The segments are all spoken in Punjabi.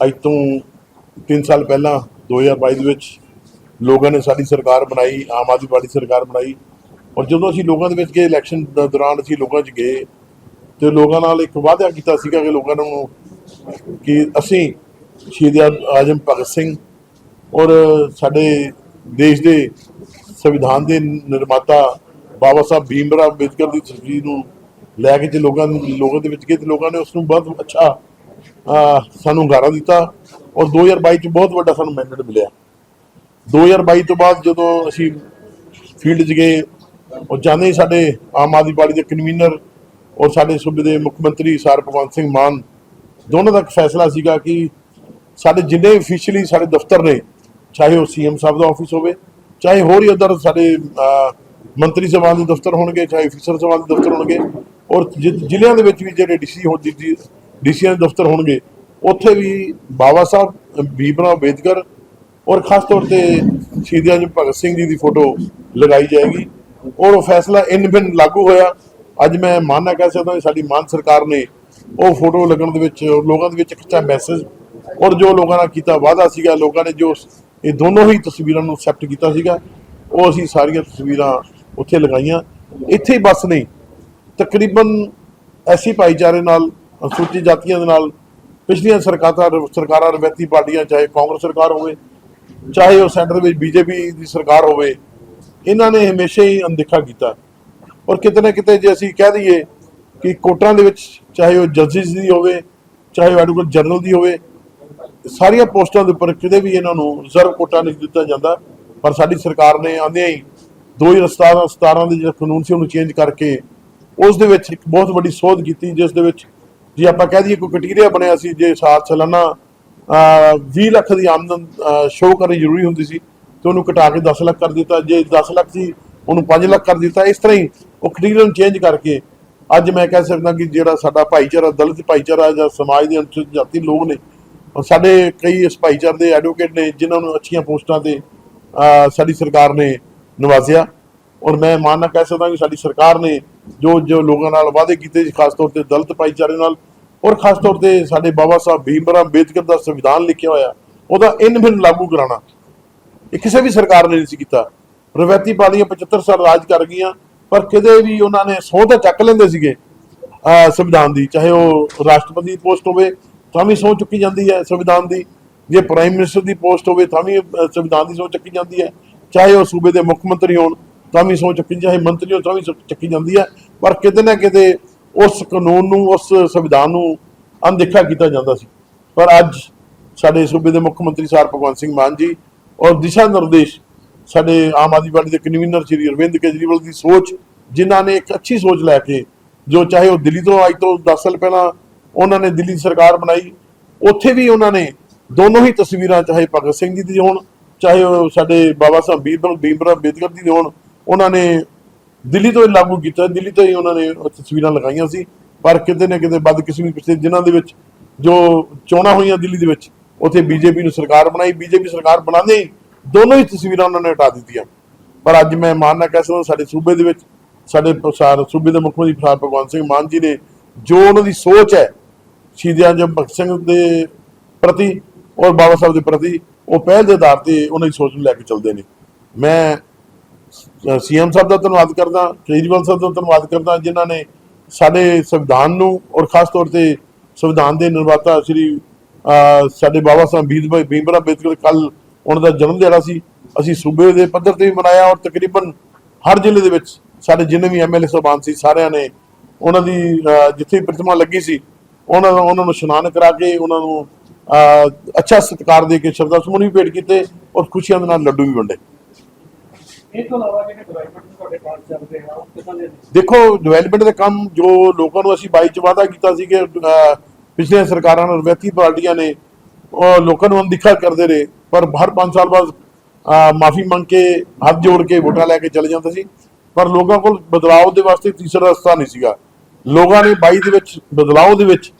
ਅੱਜ ਤੋਂ 3 ਸਾਲ ਪਹਿਲਾਂ 2022 ਦੇ ਵਿੱਚ ਲੋਕਾਂ ਨੇ ਸਾਡੀ ਸਰਕਾਰ ਬਣਾਈ, ਆਮ ਆਦਮੀ ਪਾਰਟੀ ਸਰਕਾਰ ਬਣਾਈ। ਔਰ ਜਦੋਂ ਅਸੀਂ ਲੋਕਾਂ ਦੇ ਵਿੱਚ ਗਏ ਇਲੈਕਸ਼ਨ ਦੌਰਾਨ ਅਸੀਂ ਲੋਕਾਂ 'ਚ ਗਏ, ਤੇ ਲੋਕਾਂ ਨਾਲ ਇੱਕ ਵਾਅਦਾ ਕੀਤਾ ਸੀਗਾ ਕਿ ਲੋਕਾਂ ਨੂੰ ਕਿ ਅਸੀਂ ਸ਼ਹੀਦ ਆਜਮ ਭਗਤ ਸਿੰਘ ਔਰ ਸਾਡੇ ਦੇਸ਼ ਦੇ ਸੰਵਿਧਾਨ ਦੇ ਨਿਰਮਾਤਾ ਬਾਬਾ ਸਾਹਿਬ ਭੀਮ ਰਾਓ ਅੰਬੇਦਕਰ ਦੀ ਤਸਵੀਰ ਨੂੰ ਲੈ ਕੇ ਜੇ ਲੋਕਾਂ ਨੂੰ, ਲੋਕਾਂ ਦੇ ਵਿੱਚ ਗਏ, ਤੇ ਲੋਕਾਂ ਨੇ ਉਸ ਨੂੰ ਬਹੁਤ ਅੱਛਾ ਸਾਨੂੰ ਹੁੰਗਾਰਾ ਦਿੱਤਾ ਔਰ 2022 ਚ ਬਹੁਤ ਵੱਡਾ ਸਾਨੂੰ ਮੈਂਡੇਟ ਮਿਲਿਆ। 2022 ਤੋਂ ਬਾਅਦ ਜਦੋਂ ਅਸੀਂ ਫੀਲਡ 'ਚ ਗਏ ਉਹ ਜਾਣੇ ਹੀ ਸਾਡੇ ਆਮ ਆਦਮੀ ਪਾਰਟੀ ਦੇ ਕਨਵੀਨਰ ਔਰ ਸਾਡੇ ਸੂਬੇ ਦੇ ਮੁੱਖ ਮੰਤਰੀ ਸਰ ਭਗਵੰਤ ਸਿੰਘ ਮਾਨ, ਦੋਨਾਂ ਦਾ ਇੱਕ ਫੈਸਲਾ ਸੀਗਾ ਕਿ ਸਾਡੇ ਜਿੰਨੇ ਅਫੀਸ਼ੀਅਲੀ ਸਾਡੇ ਦਫ਼ਤਰ ਨੇ, ਚਾਹੇ ਉਹ ਸੀਐਮ ਸਾਹਿਬ ਦਾ ਆਫਿਸ ਹੋਵੇ, ਚਾਹੇ ਹੋਰ ਹੀ ਉਧਰ ਸਾਡੇ ਮੰਤਰੀ ਸਭਾ ਦੇ ਦਫ਼ਤਰ ਹੋਣਗੇ, ਚਾਹੇ ਅਫੀਸਰ ਸਭਾ ਦੇ ਦਫ਼ਤਰ ਹੋਣਗੇ ਔਰ ਜਿ- ਜ਼ਿਲ੍ਹਿਆਂ ਦੇ ਵਿੱਚ ਵੀ ਜਿਹੜੇ ਡੀਸੀ ਹੋ ਡੀਸੀਆਂ ਦੇ ਦਫ਼ਤਰ ਹੋਣਗੇ। ਉੱਥੇ ਵੀ ਬਾਬਾ ਸਾਹਿਬ ਬੀਬਰਾ ਅੰਬੇਦਕਰ ਔਰ ਖਾਸ ਤੌਰ ਤੇ ਸ਼ਹੀਦ ਆਜਮ ਭਗਤ ਸਿੰਘ ਜੀ ਦੀ ਫੋਟੋ ਲਗਾਈ ਜਾਏਗੀ। ਔਰ ਉਹ ਫੈਸਲਾ ਇਨ ਬਿਨ ਲਾਗੂ ਹੋਇਆ। ਅੱਜ ਮੈਂ ਮਾਨਣਾ ਕਹਿ ਸਕਦਾ ਕਿ ਸਾਡੀ ਮਾਨ ਸਰਕਾਰ ਨੇ ਉਹ ਫੋਟੋ ਲੱਗਣ ਦੇ ਵਿੱਚ, ਲੋਕਾਂ ਦੇ ਵਿੱਚ ਇੱਕ ਅੱਛਾ ਮੈਸੇਜ ਔਰ ਜੋ ਲੋਕਾਂ ਨਾਲ ਕੀਤਾ ਵਾਅਦਾ ਸੀਗਾ, ਲੋਕਾਂ ਨੇ ਜੋ ਇਹ ਦੋਨੋਂ ਹੀ ਤਸਵੀਰਾਂ ਨੂੰ ਐਕਸੈਪਟ ਕੀਤਾ ਸੀਗਾ, ਉਹ ਅਸੀਂ ਸਾਰੀਆਂ ਤਸਵੀਰਾਂ ਉੱਥੇ ਲਗਾਈਆਂ। ਇੱਥੇ ਹੀ ਬਸ ਨਹੀਂ, ਤਕਰੀਬਨ ਐਸੀ ਭਾਈਚਾਰੇ ਨਾਲ ਅਨੁਸੂਚਿਤ ਜਾਤੀਆਂ ਦੇ ਨਾਲ ਪਿਛਲੀਆਂ ਸਰਕਾਰਾਂ ਸਰਕਾਰਾਂ ਰਵੈਤੀ ਪਾਰਟੀਆਂ, ਚਾਹੇ ਕਾਂਗਰਸ ਸਰਕਾਰ ਹੋਵੇ, ਚਾਹੇ ਉਹ ਸੈਂਟਰ ਵਿੱਚ ਬੀਜੇਪੀ ਦੀ ਸਰਕਾਰ ਹੋਵੇ, ਇਹਨਾਂ ਨੇ ਹਮੇਸ਼ਾ ਹੀ ਅਣਦੇਖਾ ਕੀਤਾ। ਔਰ ਕਿਤੇ ਨਾ ਕਿਤੇ ਜੇ ਅਸੀਂ ਕਹਿ ਦਈਏ ਕਿ ਕੋਟਾਂ ਦੇ ਵਿੱਚ ਚਾਹੇ ਉਹ ਜੱਜਿਸ ਦੀ ਹੋਵੇ, ਚਾਹੇ ਉਹ ਐਡਵੋਕੇਟ ਜਨਰਲ ਦੀ ਹੋਵੇ, ਸਾਰੀਆਂ ਪੋਸਟਾਂ ਦੇ ਉੱਪਰ ਕਿਤੇ ਵੀ ਇਹਨਾਂ ਨੂੰ ਰਿਜ਼ਰਵ ਕੋਟਾ ਨਹੀਂ ਦਿੱਤਾ ਜਾਂਦਾ, ਪਰ ਸਾਡੀ ਸਰਕਾਰ ਨੇ ਆਂਦਿਆਂ ਹੀ 2017 17 ਦੇ ਜਿਹੜਾ ਕਾਨੂੰਨ ਸੀ ਉਹਨੂੰ ਚੇਂਜ ਕਰਕੇ ਉਸ ਦੇ ਵਿੱਚ ਇੱਕ ਬਹੁਤ ਵੱਡੀ ਸੋਧ ਕੀਤੀ, ਜਿਸ ਦੇ ਵਿੱਚ ਜੇ ਆਪਾਂ ਕਹਿ ਦਈਏ ਕੋਈ ਕ੍ਰਾਈਟੇਰੀਆ ਬਣਿਆ ਸੀ ਜੇ ਸਾਲ ਸਾਲਾਨਾ ਅਹ, 20 ਲੱਖ ਦੀ ਆਮਦਨ ਸ਼ੋਅ ਕਰਨੀ ਜ਼ਰੂਰੀ ਹੁੰਦੀ ਸੀ ਤੇ ਉਹਨੂੰ ਘਟਾ ਕੇ 10 ਲੱਖ ਕਰ ਦਿੱਤਾ। ਜੇ 10 ਲੱਖ ਸੀ ਉਹਨੂੰ 5 ਲੱਖ ਕਰ ਦਿੱਤਾ। ਇਸ ਤਰ੍ਹਾਂ ਹੀ ਉਹ ਕ੍ਰਾਈਟੇਰੀਆ ਨੂੰ ਚੇਂਜ ਕਰਕੇ ਅੱਜ ਮੈਂ ਕਹਿ ਸਕਦਾ ਕਿ ਜਿਹੜਾ ਸਾਡਾ ਭਾਈਚਾਰਾ ਦਲਿਤ ਭਾਈਚਾਰਾ ਜਾਂ ਸਮਾਜ ਦੇ ਅਨੁਸੂਚਿਤ ਜਾਤੀ ਲੋਕ ਨੇ ਸਾਡੇ ਕਈ ਇਸ ਭਾਈਚਾਰੇ ਦੇ ਐਡਵੋਕੇਟ ਨੇ ਜਿਨ੍ਹਾਂ ਨੂੰ ਅੱਛੀਆਂ ਪੋਸਟਾਂ ਤੇ ਸਾਡੀ ਸਰਕਾਰ ਨੇ ਨਵਾਜ਼ਿਆ। ਔਰ ਮੈਂ ਮਾਨਣਾ ਕਹਿ ਸਕਦਾ ਕਿ ਸਾਡੀ ਸਰਕਾਰ ਨੇ ਜੋ ਜੋ ਲੋਕਾਂ ਨਾਲ ਵਾਅਦੇ ਕੀਤੇ ਸੀ ਖਾਸ ਤੌਰ ਤੇ ਦਲਿਤ ਭਾਈਚਾਰੇ ਨਾਲ ਔਰ ਖਾਸ ਤੌਰ ਤੇ ਸਾਡੇ ਬਾਬਾ ਸਾਹਿਬ ਭੀਮਰਾਓ ਅੰਬੇਦਕਰ ਦਾ ਸੰਵਿਧਾਨ ਲਿਖਿਆ ਹੋਇਆ, ਉਹਦਾ ਇਨ ਬਿਨ ਲਾਗੂ ਕਰਾਉਣਾ। ਇਹ ਕਿਸੇ ਵੀ ਸਰਕਾਰ ਨੇ ਨਹੀਂ ਸੀ ਕੀਤਾ। ਰਵੈਤੀ ਪਾਰਟੀਆਂ 75 ਸਾਲ ਰਾਜ ਕਰ ਗਈਆਂ, ਪਰ ਕਿਤੇ ਵੀ ਉਹਨਾਂ ਨੇ ਸਹੁੰ ਤਾਂ ਚੱਕ ਲੈਂਦੇ ਸੀਗੇ ਸੰਵਿਧਾਨ ਦੀ, ਚਾਹੇ ਉਹ ਰਾਸ਼ਟਰਪਤੀ ਦੀ ਪੋਸਟ ਹੋਵੇ, ਤਾਂ ਵੀ ਸਹੁੰ ਚੁੱਕੀ ਜਾਂਦੀ ਹੈ ਸੰਵਿਧਾਨ ਦੀ। ਜੇ ਪ੍ਰਾਈਮ ਮਿਨਿਸਟਰ ਦੀ ਪੋਸਟ ਹੋਵੇ, ਤਾਂ ਵੀ ਸੰਵਿਧਾਨ ਦੀ ਸਹੁੰ ਚੱਕੀ ਜਾਂਦੀ ਹੈ। ਚਾਹੇ ਉਹ ਸੂਬੇ ਦੇ ਮੁੱਖ ਮੰਤਰੀ ਹੋਣ, ਤਾਂ ਵੀ ਸਹੁੰ ਚੱਕੀ, ਚਾਹੇ ਮੰਤਰੀ ਹੋਣ, ਤਾਂ ਵੀ ਚੱਕੀ ਜਾਂਦੀ ਹੈ। ਪਰ ਕਿਤੇ ਨਾ ਕਿਤੇ ਉਸ ਕਾਨੂੰਨ ਨੂੰ, ਉਸ ਸੰਵਿਧਾਨ ਨੂੰ ਅਣਦੇਖਾ ਕੀਤਾ ਜਾਂਦਾ ਸੀ। ਪਰ ਅੱਜ ਸਾਡੇ ਸੂਬੇ ਦੇ ਮੁੱਖ ਮੰਤਰੀ ਸਰ ਭਗਵੰਤ ਸਿੰਘ ਮਾਨ ਜੀ ਔਰ ਦਿਸ਼ਾ ਨਿਰਦੇਸ਼ ਸਾਡੇ ਆਮ ਆਦਮੀ ਪਾਰਟੀ ਦੇ ਕਨਵੀਨਰ ਸ਼੍ਰੀ ਅਰਵਿੰਦ ਕੇਜਰੀਵਾਲ ਦੀ ਸੋਚ, ਜਿਨ੍ਹਾਂ ਨੇ ਇੱਕ ਅੱਛੀ ਸੋਚ ਲੈ ਕੇ ਜੋ ਚਾਹੇ ਉਹ ਦਿੱਲੀ ਤੋਂ ਅੱਜ ਤੋਂ 10 ਸਾਲ ਪਹਿਲਾਂ ਉਹਨਾਂ ਨੇ ਦਿੱਲੀ ਦੀ ਸਰਕਾਰ ਬਣਾਈ, ਉੱਥੇ ਵੀ ਉਹਨਾਂ ਨੇ ਦੋਨੋਂ ਹੀ ਤਸਵੀਰਾਂ ਚਾਹੇ ਭਗਤ ਸਿੰਘ ਜੀ ਦੀ ਹੋਣ, ਚਾਹੇ ਉਹ ਸਾਡੇ ਬਾਬਾ ਸਾਹਿਬ ਬੀਬਰ ਭੀਮਰਾਓ ਅੰਬੇਦਕਰ ਦੀ ਹੋਣ, ਉਹਨਾਂ ਨੇ ਦਿੱਲੀ ਤੋਂ ਹੀ ਲਾਗੂ ਕੀਤਾ। ਦਿੱਲੀ ਤੋਂ ਹੀ ਉਹਨਾਂ ਨੇ ਤਸਵੀਰਾਂ ਲਗਾਈਆਂ ਸੀ। ਪਰ ਕਿਤੇ ਨਾ ਕਿਤੇ ਬਦਕਿਸਮਤੀ ਕਿਸੇ ਜਿਨ੍ਹਾਂ ਦੇ ਵਿੱਚ ਜੋ ਚੋਣਾਂ ਹੋਈਆਂ ਦਿੱਲੀ ਦੇ ਵਿੱਚ, ਉੱਥੇ ਬੀਜੇਪੀ ਨੂੰ ਸਰਕਾਰ ਬਣਾਈ। ਬੀਜੇਪੀ ਸਰਕਾਰ ਬਣਾਉਂਦੇ ਹੀ ਦੋਨੋਂ ਹੀ ਤਸਵੀਰਾਂ ਉਹਨਾਂ ਨੇ ਹਟਾ ਦਿੱਤੀਆਂ। ਪਰ ਅੱਜ ਮੈਂ ਮਾਨ ਨਾ ਕਹਿ ਸਕਦਾ, ਸਾਡੇ ਸੂਬੇ ਦੇ ਵਿੱਚ, ਸਾਡੇ ਪ੍ਰਸਾਰ ਸੂਬੇ ਦੇ ਮੁੱਖ ਮੰਤਰੀ ਪ੍ਰਸਾਰ ਭਗਵੰਤ ਸਿੰਘ ਮਾਨ ਜੀ ਨੇ ਜੋ ਉਹਨਾਂ ਦੀ ਸੋਚ ਹੈ, ਸ਼ਹੀਦਾਂ ਆਜਮ ਭਗਤ ਸਿੰਘ ਦੇ ਪ੍ਰਤੀ ਔਰ ਬਾਬਾ ਸਾਹਿਬ ਦੇ ਪ੍ਰਤੀ, ਉਹ ਪਹਿਲ ਦੇ ਆਧਾਰ ਤੇ ਉਹਨਾਂ ਦੀ ਸੋਚ ਨੂੰ ਲੈ ਕੇ ਚੱਲਦੇ ਨੇ। ਮੈਂ ਸੀਐਮ ਸਾਹਿਬ ਦਾ ਧੰਨਵਾਦ ਕਰਦਾ ਕੇਜਰੀਵਾਲ ਸਾਹਿਬ ਦਾ ਧੰਨਵਾਦ ਕਰਦਾ ਜਿਨ੍ਹਾਂ ਨੇ ਸਾਡੇ ਸੰਵਿਧਾਨ ਨੂੰ ਔਰ ਖਾਸ ਤੌਰ ਤੇ ਸੰਵਿਧਾਨ ਦੇ ਨਿਰਮਾਤਾ ਸ੍ਰੀ ਅਹ, ਸਾਡੇ ਬਾਬਾ ਸਾਹਿਬ ਭੀਮ ਭੀਮਰਾਓ ਅੰਬੇਦਕਰ ਕੱਲ ਉਹਨਾਂ ਦਾ ਜਨਮ ਦਿਹਾੜਾ ਸੀ। ਅਸੀਂ ਸੂਬੇ ਦੇ ਪੱਧਰ ਤੇ ਵੀ ਮਨਾਇਆ ਔਰ ਤਕਰੀਬਨ ਹਰ ਜ਼ਿਲ੍ਹੇ ਦੇ ਵਿੱਚ ਸਾਡੇ ਜਿੰਨੇ ਵੀ ਐਮਐਲਏ ਸਾਹਿਬਾਨ ਸੀ ਸਾਰਿਆਂ ਨੇ ਉਹਨਾਂ ਦੀ ਜਿੱਥੇ ਪ੍ਰਤਿਮਾ ਲੱਗੀ ਸੀ ਉਹਨਾਂ ਨੂੰ ਉਹਨਾਂ ਨੂੰ ਇਸ਼ਨਾਨ ਕਰਾ ਕੇ ਉਹਨਾਂ ਨੂੰ ਅਹ, ਅੱਛਾ ਸਤਿਕਾਰ ਦੇ ਕੇ ਸ਼ਰਧਾ ਸੁਮਨ ਵੀ ਭੇਟ ਕੀਤੇ ਔਰ ਖੁਸ਼ੀਆਂ ਦੇ ਨਾਲ ਲੱਡੂ ਵੀ ਵੰਡੇ। ਇਹ ਤੋਂ ਇਲਾਵਾ ਜਿਹੜੇ ਡਿਵੈਲਪਮੈਂਟ ਤੁਹਾਡੇ ਪਾਸ ਚੱਲਦੇ ਆ ਉਹ ਕਿੱਦਾਂ ਦੇ ਨੇ? ਦੇਖੋ ਡਿਵੈਲਪਮੈਂਟ ਦੇ ਕੰਮ ਜੋ ਲੋਕਾਂ ਨੂੰ ਅਸੀਂ 22 ਚ ਵਾਅਦਾ ਕੀਤਾ ਸੀ ਕਿ ਅਹ, ਪਿਛਲੀਆਂ ਸਰਕਾਰਾਂ ਨਾਲ ਰਵੈਤੀ ਪਾਰਟੀਆਂ ਨੇ ਉਹ ਲੋਕਾਂ ਨੂੰ ਅਣਦੇਖਾ ਕਰਦੇ ਰਹੇ ਪਰ ਹਰ 5 ਸਾਲ ਬਾਅਦ ਮਾਫੀ ਮੰਗ ਕੇ ਹੱਥ ਜੋੜ ਕੇ ਵੋਟਾਂ ਲੈ ਕੇ ਚਲੇ ਜਾਂਦੇ ਸੀ। ਪਰ ਲੋਕਾਂ ਕੋਲ ਬਦਲਾਅ ਦੇ ਵਾਸਤੇ ਤੀਸਰਾ ਰਸਤਾ ਨਹੀਂ ਸੀਗਾ। ਲੋਕਾਂ ਨੇ 22 ਦੇ ਵਿੱਚ ਬਦਲਾਅ ਦੇ ਵਿੱਚ